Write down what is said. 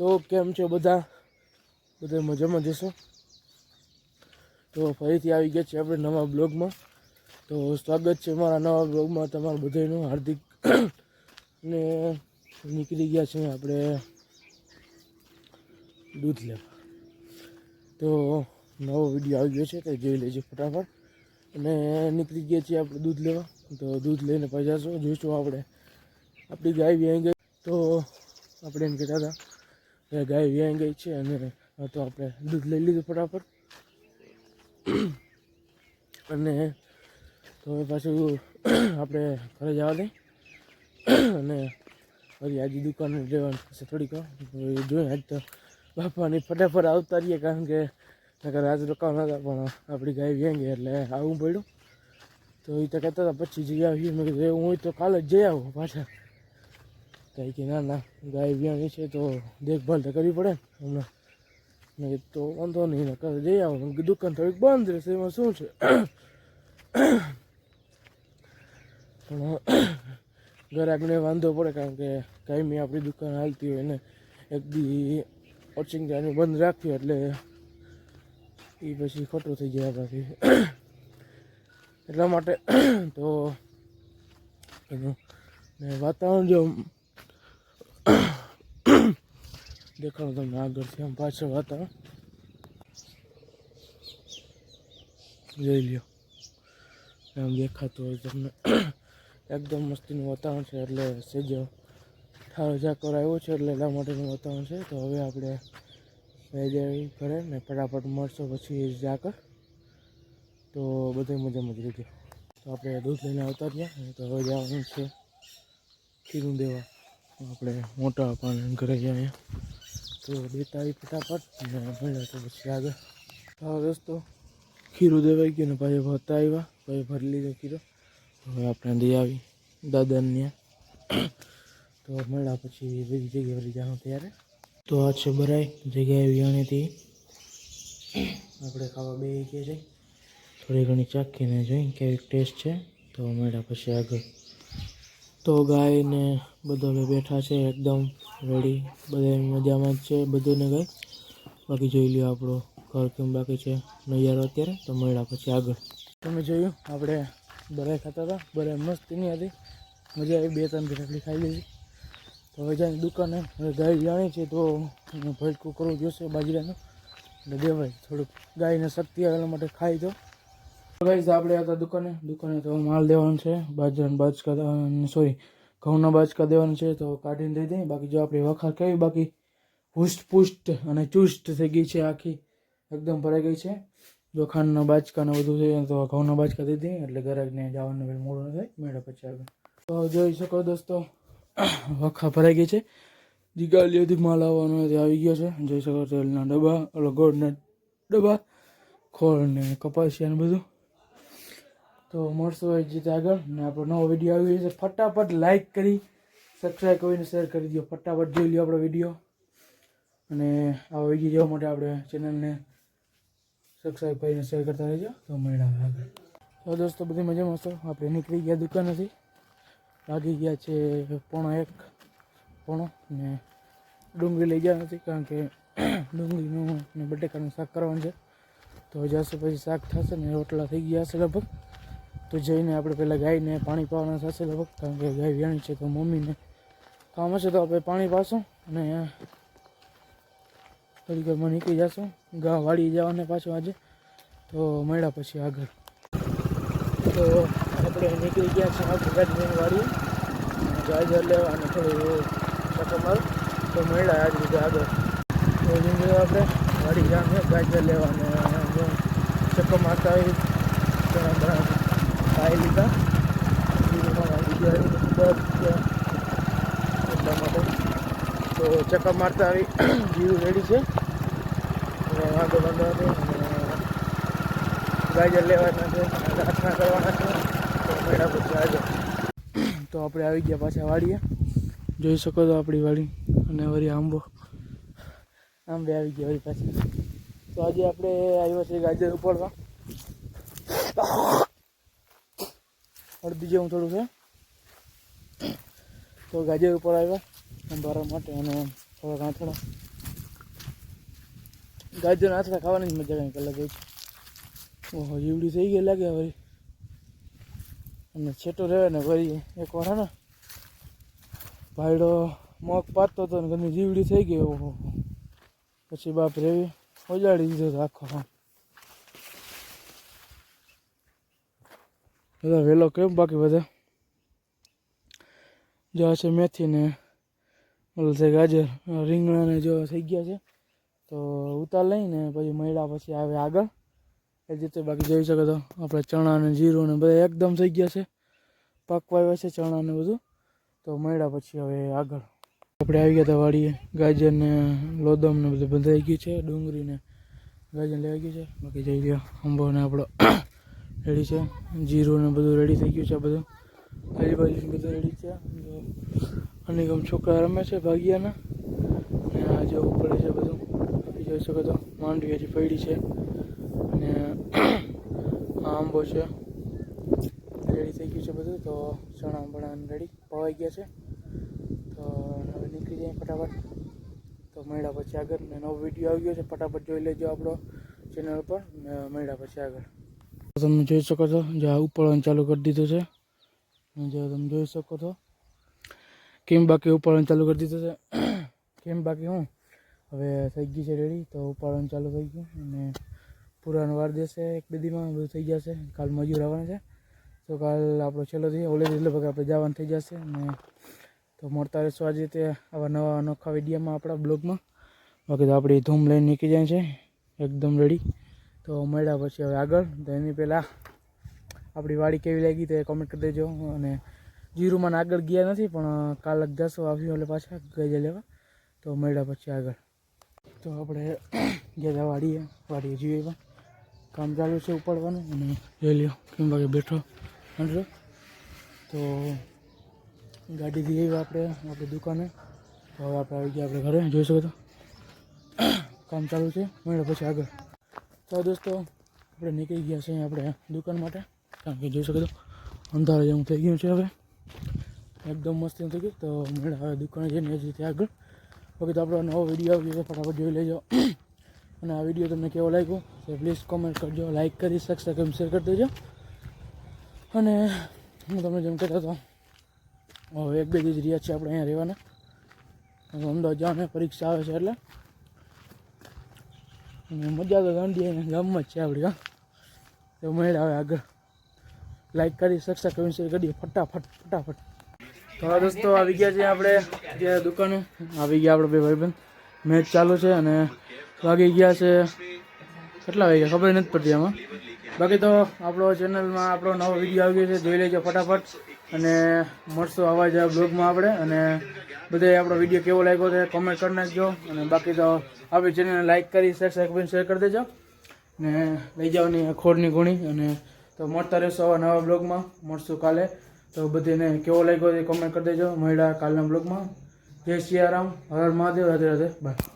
તો કેમ છો બધા? બધા મજામાં જશો? તો ફરીથી આવી ગયા છે આપણે નવા બ્લોગમાં. તો સ્વાગત છે મારા નવા બ્લોગમાં તમારું બધાનું હાર્દિક. ને નીકળી ગયા છે આપણે દૂધ લેવા. તો નવો વીડિયો આવી ગયો છે તો જોઈ લેજો ફટાફટ. અને નીકળી ગયા છીએ આપણે દૂધ લેવા. તો દૂધ લઈને જશો. જોઈશું આપણે. આપણી ગાય વ્યાઈ ગઈ. તો આપણે એમ કહેતા હતા ગાય વ્યાઈ ગઈ છે અને તો આપણે દૂધ લઈ લીધું ફટાફટ. અને તો પાછું આપણે ઘરે જવા દઈ અને ફરી આજે દુકાને જવાનું થશે થોડીક. જોઈએ આજ તો બાપાની ફટાફટ આવતા રહીએ કારણ કે નકર આજ રોકાણ હતા, પણ આપણી ગાય વ્યાંગી એટલે આવવું પડ્યું. તો એ તો કહેતા હતા પછી જઈ આવીએ. મેં કીધું, એવું હોય તો કાલે જ જઈ આવું પાછા. કંઈ કે ના ના, ગાય વ્યાણી છે તો દેખભાલ તો કરવી પડે. હમણાં મેં તો વાંધો નહીં ને કાલે જઈ આવો દુકાન થોડીક બંધ રહેશે, એમાં શું છે? પણ ગ્રાહકને વાંધો પડે, કારણ કે કાયમી આપણી દુકાન હાલતી હોય ને, એક દી જાણી બંધ રાખવી એટલે એ પછી ખોટું થઈ જાય આપણાથી. એટલા માટે તો એનું વાતાવરણ જો દેખાડો તમને આગળથી આમ પાછળ વાતાવરણ જોઈ લ્યો. આમ દેખાતું હોય તમને. એકદમ મસ્તીનું વાતાવરણ છે, એટલે સેજો ઠારો ઝાકર આવ્યો છે, એટલે એટલા માટેનું વાતાવરણ છે. તો હવે આપણે વેજાવી કરે ને ફટાફટ મળશો પછી ઝાકર તો બધે જ રહી રીતે તો આપણે દૂધ લઈને આવતા ત્યાં, તો હવે જવાનું છે ખીરું દેવા આપણે મોટા પાણી ઘરે જઈએ. તો દેતા આવી ફટાફટ અને મળ્યા તો પછી આગળ. હા દોસ્તો ખીરું દેવાઈ ગયું ને ભાઈ ભરતા આવ્યા ભાઈ ભરી લીધો ખીરો. હવે આપણે દઈ આવી દાદાને તો મળ્યા પછી બીજી જગ્યાએ ફરી જવાનું ત્યારે. તો આ છે બરાય જગ્યાએ વિયાણીથી આપણે ખાવા બે ગયા છે. થોડી ઘણી ચાખીને જોઈ કેવી ટેસ્ટ છે. તો મળ્યા પછી આગળ. તો ગાય ને બધા બેઠા છે એકદમ રેડી બધા મજામાં જ છે બધાને ગાય. બાકી જોઈ લ્યો આપણો ઘર કેમ બાકી છે. નૈયારો અત્યારે તો મળ્યા પછી આગળ. તમે જોયું, આપણે બરાઈ ખાતા હતા. બરાઈ મસ્ત નહીં હતી. મજા આવી, બે ત્રણ રોટલી ખાઈ લીધી. તો હવે જાય દુકાને હવે ગાય જાણી છે તો ભટકું કરવું જોશે બાજરાનું. એટલે દેવાય થોડુંક ગાયને શક્તિ આવે માટે ખાઈ દો. ગાઈસ આપણે હતા દુકાને. દુકાને તો માલ દેવાનો છે. બાજરાના બાજકા સોરી ઘઉંના બાજકા દેવાના છે. તો કાઢીને દઈ દઈએ. બાકી જો આપણી વખાર કેવી બાકી હુષ્ટ પુષ્ટ અને ચુસ્ત થઈ ગઈ છે આખી. એકદમ ભરાઈ ગઈ છે. જો ખાંડના બાજકા બધું થઈ તો ઘઉંના બાજકા દઈ દઈએ. એટલે ગરાકને જવાનું વેલ મોડું ન થાય. મેળા પછી આગળ. તો જોઈ શકો દોસ્તો વખા ભરાઈ ગઈ છે. દિગાલીઓથી માલ આવવાનો આવી ગયો છે. જોઈ શકો તેલના ડબ્બા ઓલો ગોળના ડબ્બા ખોળ ને કપાસિયા ને બધું. તો મળશો એ રીતે આગળ. ને આપણો નવો વીડિયો આવી છે ફટાફટ લાઇક કરી સબસ્ક્રાઈબ કરીને શેર કરી દો ફટાફટ જોઈ લો આપણો વીડિયો. અને આવા વીડિયો જોવા માટે આપણે ચેનલને સબસ્ક્રાઈબ કરીને શેર કરતા રહેજો. તો મળ્યા આગળ. તો દોસ્તો, બધી મજામાં હશો આપણે નીકળી ગયા દુકાનેથી. લાગી ગયા છે પોણો એક, પોણો. ને ડુંગળી લઈ ગયા નથી કારણ કે ડુંગળીનું ને બટેકાનું શાક કરવાનું છે. તો જશે પછી શાક થશે ને રોટલા થઈ ગયા હશે લગભગ. તો જઈને આપણે પહેલાં ગાયને પાણી પાવાના થશે લગભગ કારણ કે ગાય વ્યાણી છે તો મમ્મીને કામ હશે તો આપણે પાણી પાશું અને થોડીક વારમાં નીકળી જશું. ગા વાળી જવાને પાછું આજે. તો મળ્યા પછી આગળ. તો આપણે નીકળી ગયા છે આગળ ગાડીની વાળી ગાજર લેવા અને થોડું ચક્કર તો મળ્યા આજ રીતે આગળ. તો જઈને આપણે વાડી જવાનું ગાજર લેવા અને ચક્કર મારતા આવી ઘણા બધા ખાઈ લીધા એટલા માટે તો ચક્કર મારતા આવી જીરું રેડી છે. વાંધો વાંધો નથી ગાજર લેવાના છે પ્રાર્થના કરવાના છે. તો મેળા પછી આજે તો આપણે આવી ગયા પાછા વાડીએ. જોઈ શકો છો આપણી વાડી અને વળી આંબો. આંબે આવી ગયા વળી પાછી. તો આજે આપણે આવ્યા છીએ ગાજર ઉપાડવા. અડધી જેવું થોડું છે. તો ગાજર ઉપર આવ્યા. અંધારા માટે અને થોડાક આંથડા ગાજર આંથડા ખાવાની જ મજા કંઈક અલગ હોય ઓહો, જીવડી થઈ ગઈ લાગે વળી અને છેટો રહે ને વળી એકવાર હે ને. ભાઈડો મોક પાતો હતો ને ઘરની જીવડી થઈ ગઈ, ઓહો. પછી બાપ રેવી ઓજાડી દીધો આખો બધા વહેલો કેમ બાકી બધા? જો છે મેથી ને ઓલું છે ગાજર રીંગણાને જો થઈ ગયા છે. તો ઉતાર લઈને પછી મળ્યા પછી આવે આગળ. એ રીતે બાકી જોઈ શકો તો આપણે ચણા ને જીરું ને બધા એકદમ થઈ ગયા છે. પાકવા આવ્યા છે ચણા ને બધું. તો મળ્યા પછી હવે આગળ. આપણે આવી ગયા હતા વાડીએ. ગાજર ને લોદમ ને બધું બંધાઈ ગયું છે. ડુંગળી ને ગાજર લેવાઈ ગયું છે. બાકી જઈ ગયો અંબોને આપણો રેડી છે. જીરું ને બધું રેડી થઈ ગયું છે બધું. આજુબાજુ બધું રેડી છે. અને ગમ છોકરા રમે છે, ભાગ્યાના. અને આ જેવું પડે છે બધું બાકી જોઈ શકો તો માંડવી હજી પડી છે. અને આંબો છે. રેડી થઈ ગયું છે બધું. તો ચણા બણા રેડી પવાઈ ગયા છે. તો હવે નીકળી જાય ફટાફટ. તો મળ્યા પછી આગળ. ને નવો વીડિયો આવી ગયો છે. ફટાફટ જોઈ લેજો આપણો ચેનલ પર. મળ્યા પછી આગળ. તમે જોઈ શકો છો. જે આ ઉપાડવાનું ચાલુ કરી દીધું છે. જે તમે જોઈ શકો છો. કેમ બાકી ઉપાડવાનું ચાલુ કરી દીધું છે? કેમ બાકી હું? હવે થઈ ગઈ છે રેડી તો ઉપાડવાનું ચાલુ થઈ ગયું. અને પુરાણ વાર દેશે એક બે દીમાં, બધું થઈ જશે. કાલ મજૂર આવવાના છે. તો કાલ આપણો છેલ્લો થઈ ઓલે એટલે ભાગે આપણે જવાનું થઈ જશે. અને તો મળતા રહેશું આજે તે આવા નવા અનોખા વિડીયામાં આપણા બ્લોગમાં બાકી તો આપણી ધૂમ લઈને નીકળી જાય છે. એકદમ રેડી તો મળ્યા પછી હવે આગળ. તો એની પહેલાં આપણી વાડી કેવી લાગી તે કોમેન્ટ કરી દેજો. અને જીરુમાં આગળ ગયા નથી, પણ કાલ જશો. આવ્યું એટલે પાછા ગઈ લેવા. તો મળ્યા પછી આગળ. તો આપણે ગયા વાડીએ વાડીએ જઈએ પણ કામ ચાલુ છે ઉપાડવાનું. અને જોઈ લ્યો, કેમ વાગે બેઠો. સમજો? તો ગાડીથી જઈએ આપણે, આપણી દુકાને. તો હવે આપણે આવી ગયા આપણે ઘરે. જોઈ શકો તો કામ ચાલુ છે. મળ્યા પછી આગળ. તો દોસ્તો, આપણે નીકળી ગયા છે આપણે દુકાન માટે. કારણ કે જોઈ શકો તો અંધારે જેવું થઈ ગયું છે હવે. એકદમ મસ્ત થઈ ગયું. તો મેળા હવે દુકાને જઈને એ આગળ. ઓકે તો આપણો નવો વીડિયો આવી ગયો, ફટાફટ જોઈ લેજો. અને આ વીડિયો તમને કેવો લાગ્યો, તો પ્લીઝ કોમેન્ટ કરજો લાઇક કરી સબસ્ક્રાઈબ શેર કરી દેજો. અને હું તમને જેમ કહેતો હતો, હવે એક બે દિવસ રહ્યા છે આપણે અહીંયા રહેવાના. અમદાવાદ જવાને, પરીક્ષા આવે છે એટલે. મજા તો અને ગામમાં જ છે આપણી, હા. તો મળ્યા હવે આગળ. લાઈક કરી સબસ્ક્રાઈબ કરી શેર કરીએ ફટાફટ ફટાફટ. તો આ દોસ્તો, આવી ગયા છે આપણે જે દુકાને. આવી ગયા આપણે બે ભાઈબંધ. મેચ ચાલુ છે અને વાગી ગયા છે કેટલા વાગ્યા? ખબર નથી પડતી આમાં. બાકી તો આપણો ચેનલમાં આપણો નવો વીડિયો આવી ગયો છે. જોઈ લેજો ફટાફટ. અને મળશું આવા જ બ્લોગમાં આપણે. અને બધે આપણો વીડિયો કેવો લાગ્યો છે કોમેન્ટ કરી નાખજો. અને બાકી તો આપણી ચેનલને લાઇક કરી સબસ્ક્રાઈબ શેર કરી દેજો. ને લઈ જવાની ખોડની ગુણી. અને તો મળતા રહેશો આવા નવા બ્લોગમાં મળશું કાલે. તો બધીને કેવો લાગ્યો એ કોમેન્ટ કરી દેજો. મળ્યા કાલના બ્લોગમાં જય સિયારામ હર મહાદેવ. રાધે રાધે. બાય